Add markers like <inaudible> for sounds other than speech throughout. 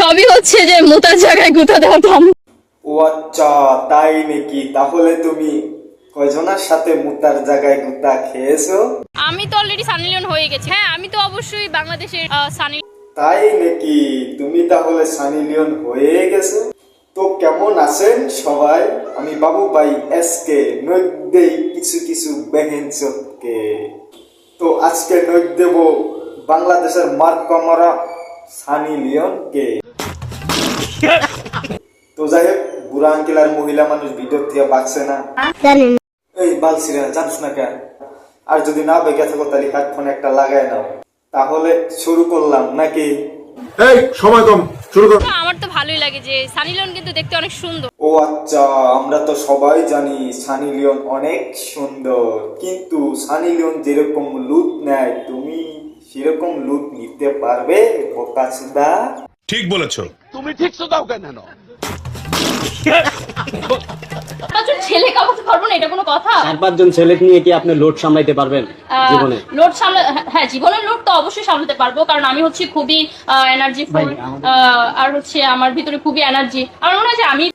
সবই হচ্ছে যে মোতার জায়গায় গুতা দেওয়া থাম ও আচ্ছা তাই নাকি? তাহলে তুমি কয়জনের সাথে মুতার জায়গায় গুতা খেয়েছো? আমি তো অলরেডি সানি লিওন হয়ে গেছি। হ্যাঁ আমি তো অবশ্যই বাংলাদেশের সানি তাই নাকি? তুমি তাহলে সানি লিওন হয়ে গেছো? তো কেমন আছেন সবাই? আমি বাবু ভাই এসকে নৈদেই কিছু কিছু বেহেনচকে তো আজকে নৈদ দেব বাংলাদেশের মার্ক কমরা সানি লিওনকে তো যাই হোক বুড়া আঙ্কেল আর মহিলা মানুষ ভিডিও থেকে বাঁচছে না। এই বালছিরা জানিস না কেন? আর যদি না বেগে থাকো তাহলে হেডফোন একটা লাগাই নাও। তাহলে শুরু করলাম নাকি? এই সময় কম শুরু কর। আমার তো ভালোই লাগে যে সানি লিওন কিন্তু দেখতে অনেক সুন্দর। ও আচ্ছা আমরা তো সবাই জানি সানি লিওন অনেক সুন্দর। কিন্তু সানি লিওন যেরকম লুক নেয় তুমি সেরকম লুক নিতে পারবে বোকাচুদা ঠিক বলেছ। পাঁচজন ছেলে কামাতে পারবো না এটা কোনো কথা চার পাঁচজন ছেলে নিয়ে কি আপনি লোড সামলাইতে পারবেন জীবনে লোড সামলা হ্যাঁ জীবনের লোড তো অবশ্যই সামলাতে পারবো কারণ আমি হচ্ছে খুবই এনার্জি ফুল আর হচ্ছে আমার ভিতরে খুবই এনার্জি আমার মনে হয় যে আমি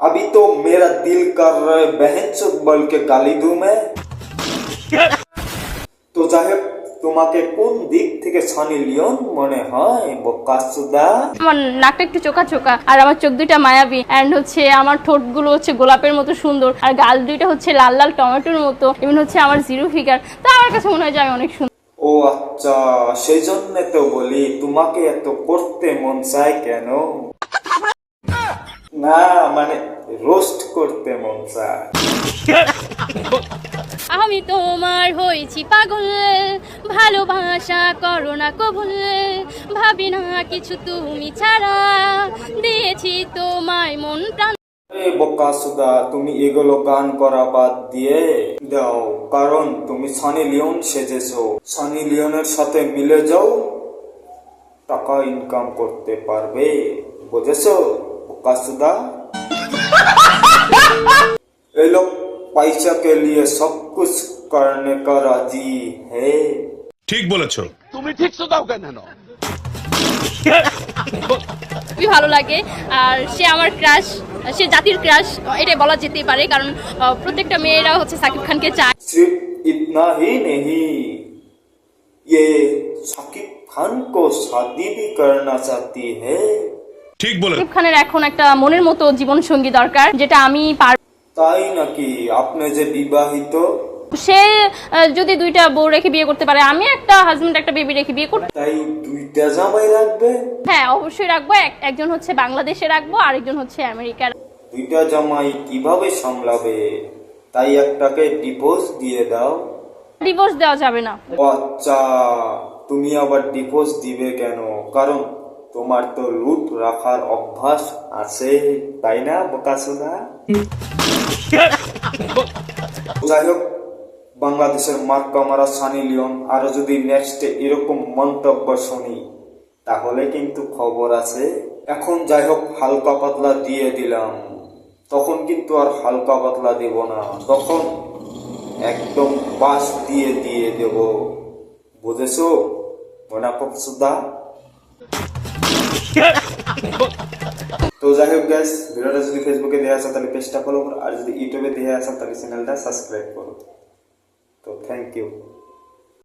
अभी तो मेरा दिल कर रहा है बहन चुप बोल के गाली दूं मैं তো যাই হোক <laughs> তোমাকে কোন দিক থেকে সানি লিওন মনে হয় বোকাচুদা আমার নাকটা একটু চোকা চোকা আর আমার চোখ দুইটা মায়াবী এন্ড হচ্ছে আমার ঠোঁটগুলো হচ্ছে গোলাপের মতো সুন্দর আর গাল দুইটা হচ্ছে লাল লাল টমেটোর মতো ইভেন হচ্ছে আমার জিরো ফিগার তো আমার কাছে মনে হয় যে আমি অনেক সুন্দর ও আচ্ছা সেই জন্য তো বলি তোমাকে এত করতে মন চায় কেন? না মানে রোস্ট করতে মন চায়। আমি তোমার হয়েছি পাগল ভালোবাসা করো না কবুল। ভাবি না কিছু তুমি ছাড়া দিয়েছি তোমায় মন প্রাণ। এ বোকাসুদা তুমি এগুলো গান করা বাদ দিয়ে দাও কারণ তুমি সানি লিওন সেজেছো। সানি লিওনের সাথে মিলে যাও টাকা ইনকাম করতে পারবে বুঝেছ বোকাসুদা <laughs> ये लोग पैसा के लिए सब कुछ करने का राजी है ঠিক বলেছো খুবই ভালো লাগে আর সে আমার ক্রাশ সে জাতির ক্রাশ এটাই বলা যেতেই পারে কারণ আহ, প্রত্যেকটা মেয়েরা হচ্ছে সাকিব খানকে চায় सिर्फ इतना ही नहीं ये साकिब खान को शादी भी करना चाहती है ঠিক সাকিব খানের এখন একটা মনের মতো জীবন সঙ্গী দরকার যেটা আমি পার তাই নাকি আপনি যে বিবাহিত? সে যদি দুইটা বউ রেখে বিয়ে করতে পারে আমি একটা হাজবেন্ড একটা বেবি রেখে বিয়ে করতে তাই দুইটা জামাই রাখবে? হ্যাঁ অবশ্যই রাখব। একজন হচ্ছে বাংলাদেশে রাখব আরেকজন হচ্ছে আমেরিকার দুইটা জামাই কীভাবে সামলাবে? তাই একটাকে ডিভোর্স দিয়ে দাও। ডিভোর্স দেওয়া যাবে না। আচ্ছা তুমি আবার ডিভোর্স দিবে কেন? কারণ তোমার তো লুট রাখার অভ্যাস আছে, তাই না বোকাসোদা যাই হোক, বাংলাদেশের মার্ক কামারা সানি লিওন আরও যদি নেক্সটে এরকম মন্তব্য শুনি, তাহলে কিন্তু খবর আছে। এখন যাই হোক, হালকা পাতলা দিয়ে দিলাম। তখন কিন্তু আর হালকা পাতলা দেব না। তখন একদম পাশ দিয়ে দিয়ে দেব। বুঝেছ? মোনাফক সুদা তো যাই হোক গ্যাস ভিডিওটা যদি ফেসবুকে দেওয়া আছে, তাহলে পেজটা ফলো করো। আর যদি ইউটিউবে দেওয়া আছে, তাহলে চ্যানেলটা সাবস্ক্রাইব করো। তো থ্যাংক ইউ